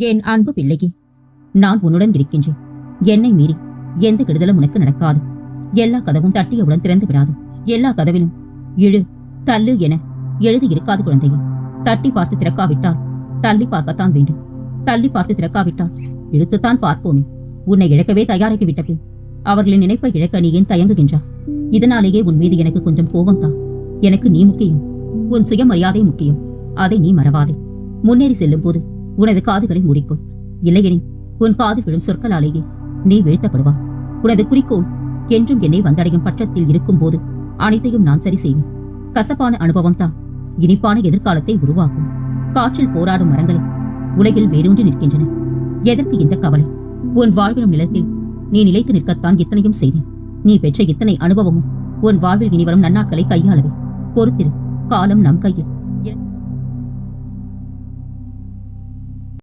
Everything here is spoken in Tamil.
என் அன்பு பிள்ளைக்கு நான் உன்னுடன் இருக்கின்றேன். என்னை மீறி எந்த கெடுதலும் உனக்கு நடக்காது. எல்லா கதவும் தட்டியவுடன் திறந்து விடாது. எல்லா கதவிலும் இழு தள்ளு என எழுதி இருக்காது குழந்தையே. தட்டி பார்த்து திறக்காவிட்டால் தள்ளி பார்க்கத்தான் வேண்டும். தள்ளி பார்த்து திறக்காவிட்டால் இழுத்துத்தான் பார்ப்போமே. உன்னை இழக்கவே தயாராகி விட்ட பின் அவர்களின் நினைப்பை இழக்க நீ ஏன் தயங்குகின்றார் இதனாலேயே உன் மீது எனக்கு கொஞ்சம் கோபம்தான். எனக்கு நீ முக்கியம். உன் சுயமரியாதை முக்கியம். அதை நீ மறவாதே. முன்னேறி செல்லும் போது உனது காதுகளை மூடிக்கொள். இல்லையெனில் உன் காது விழும் சொற்களாலேயே நீ வீழ்த்தப்படுவா உனது குறிக்கோள் என்றும் என்னை வந்தடையும் பட்சத்தில் இருக்கும் போது அனைத்தையும் நான் சரி செய்வேன். கசப்பான அனுபவம் தான் இனிப்பான எதிர்காலத்தை உருவாக்கும். காற்றில் போராடும் மரங்களை உலகில் வேரூன்றி நிற்கின்றன. எதற்கு இந்த கவலை? உன் வாழ்வினும் நிலத்தில் நீ நிலைத்து நிற்கத்தான் இத்தனையும் செய்தேன். நீ பெற்ற இத்தனை அனுபவமும் உன் வாழ்வில் இனிவரும் நன்னாட்களை கையாளவே. பொறுத்திரு காலம் நம் கையில்.